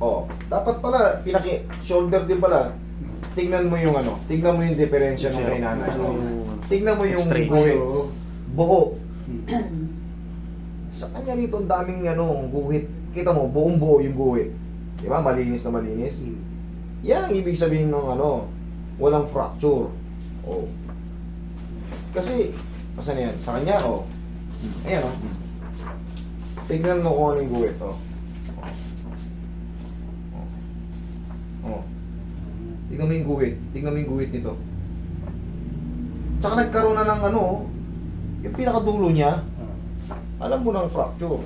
Oh, dapat pala, pinaki, shoulder din pala. Tingnan mo yung ano, tingnan mo yung diferensya ng kay nanay. Tingnan mo yung Straight. guhit. Buo. Sa kanya rito, ang daming ano, guhit. Kita mo, buong buo yung guhit. Di ba? Malinis na malinis. Hmm. Yan ang ibig sabihin ng ano, walang fracture. Oh. Kasi, masan yan? Sa kanya, oh. Ayan, oh. Tingnan mo kung ano yung guhit. Oh. Oh. Tingnan mo yung guhit. Tingnan mo yung guhit nito. Tsaka nagkaroon na ng ano, yung pinakadulo niya, Ah. alam mo ng fracture.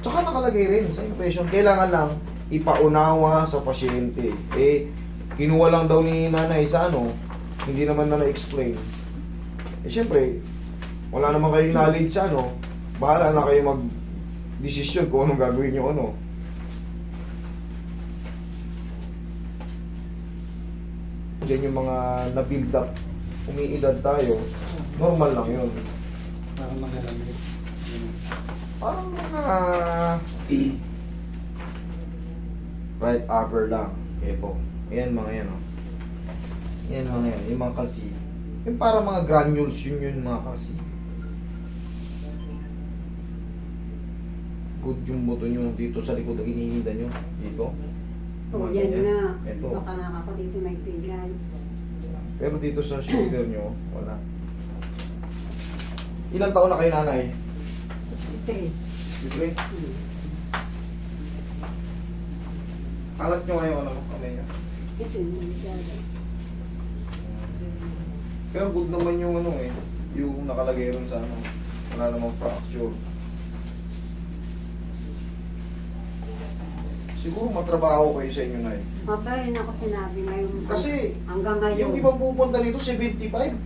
Tsaka nakalagay rin sa impression, kailangan lang ipaunawa sa pasyente. Eh, kinuha lang daw ni nanay sa ano, hindi naman na na-explain. Eh, syempre, wala naman kayong knowledge sa ano, bahala na kayo mag-desisyon kung anong gagawin nyo ano. Diyan yung mga na-build up, umiidad tayo, normal lang yun. Parang magalamit. Yun. Parang mga right upper lang. Ito. Ayan mga yan, oh. Yan mga yan. Yung mga kalsi. Yung parang mga granules, yun yun mga kalsi. Good yung buto nyo dito sa likod na hinihinda nyo. Dito. Oh, yan ganyan. Ito. Baka nga ako dito nagbigay. Pero dito sa shoulder nyo, wala. Ilang taon na kayo nanay? Ito eh. 63? Kalat nyo ngayon ano, kamay nyo. Ito yung nagdada. Pero good naman yung ano eh, yung nakalagay ron sa ano, wala namang fracture. Siguro matrabaho kayo sa inyo na eh. Mabayan ako sinabi ngayon. Kasi, hanggang ngayon. Yung ibang pupunta dito, 75.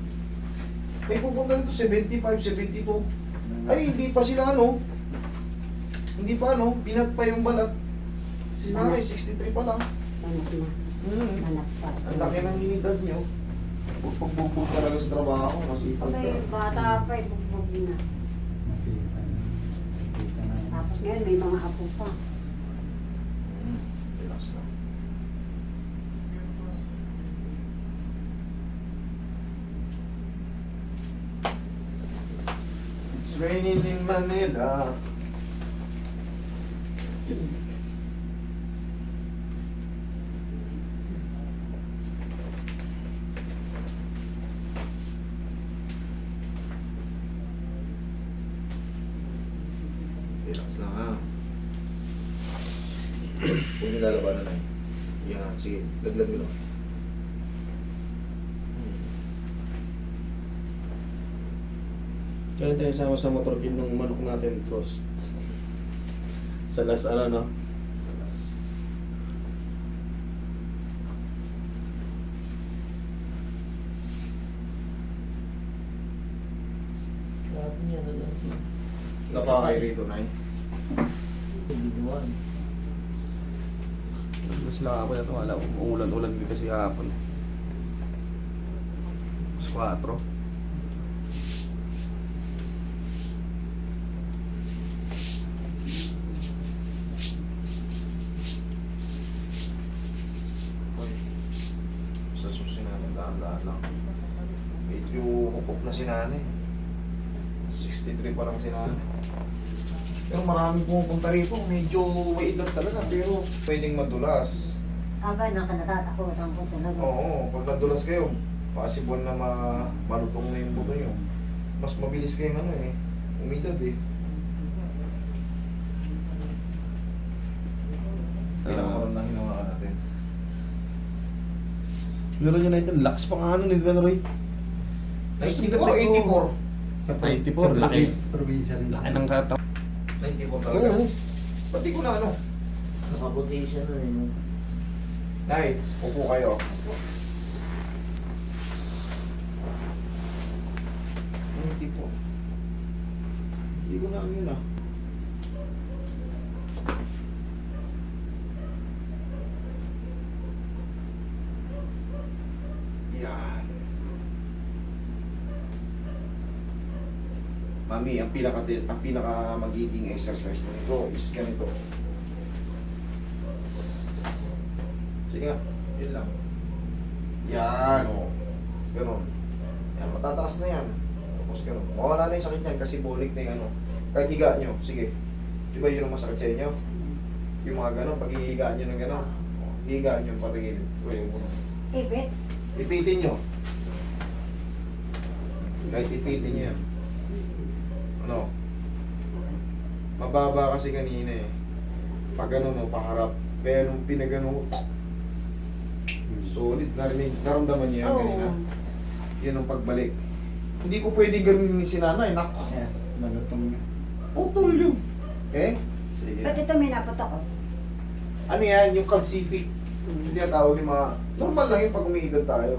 May pupunta dito, 75, 72. Ay, hindi pa sila ano. Hindi pa ano, pinat pa yung balat. Si nanay, 63 pa lang. Na. Hmm. Manap pa. Ang laki ng edad nyo. Pagpagbubog talaga sa trabaho, masipag ka. Abay, bata pa eh, bugbog na. Na. Na. Tapos ngayon may mga apo pa. Hmm, Relax lang. It's raining in Manila. Relax lang ha. Huwag niyo lalabanan na yun. Yan, sige. Laglag mo lang. Kaya tayo sama sa motor din ng manok natin, Frost. Sa las, ano, no? Sa las. Grabe niya na lang si Napakay rito, Nay. Biduan. Mas lang ako na ito, alam ko, umulan-ulan din kasi hapon. Mas 4. Lang. Medyo hukok na si nanay. 63 pa lang si nanay. Pero maraming pumupunta rito. Medyo may edad talaga, pero pwedeng madulas. Abay, nakanatatakutan ko talaga. Oo, pag nadulas kayo, possible na ma malutong na yung buto nyo. Mas mabilis kayong ano eh, umidad eh. Pinakaroon na hinawakan natin. Meron nyo na ito, lax pa nga ano ni Gwen Roy. 94, 84. Sa 94, sa laki. probi- Probinsya rin. Laki ng kataw. 94 talaga. Oo. Pati ko na ano. Nakabuti siya na eh. no? Nay, upo kayo. Hindi po. Hindi ko na ano yun ah. Yan. Mami, ang pinaka ang pinaka magiging exercise nito is ganito. Sige nga, yun lang. Yan, o. Tapos ganun. Yan, matataas na yan. Tapos ganun. Mawala na yung sakit niyan kasi bulik na yung ano. Kahit higa nyo, sige. Di ba yun ang masakit sa inyo? Yung mga ganun, pag hihigaan nyo ng ganun. Hihigaan nyo, patingin. Uy, yung puno. Ibit. Ipitin nyo. Kahit ipitin nyo yan. Ano? Mababa kasi kanina eh. Pag ganun mo, paharap. Kaya nung pinagano solid, narinig, naramdaman niya yan Oo. kanina. Yun ang pagbalik. Hindi ko pwede ganun ni si nanay. Nak, Kaya, malutong na. putol yun. Okay? Sige. Ba't ito may naputok ko? Ano yan? Yung calcific. Hindi na tawag yung mga... Normal lang yung pag umiidad tayo.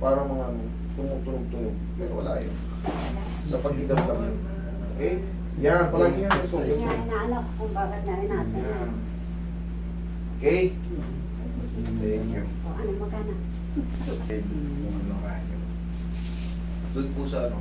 Para mga ano, tumutunog-tunog. Pero wala yun. Sa pag-idad lang yun. Okay? Yan, palagi yan. Ito. Kaya inaanak ko kung bakit na natin Yan. Okay? Thank you. O ano magana? Ano kaya nyo. Doon po sa ano,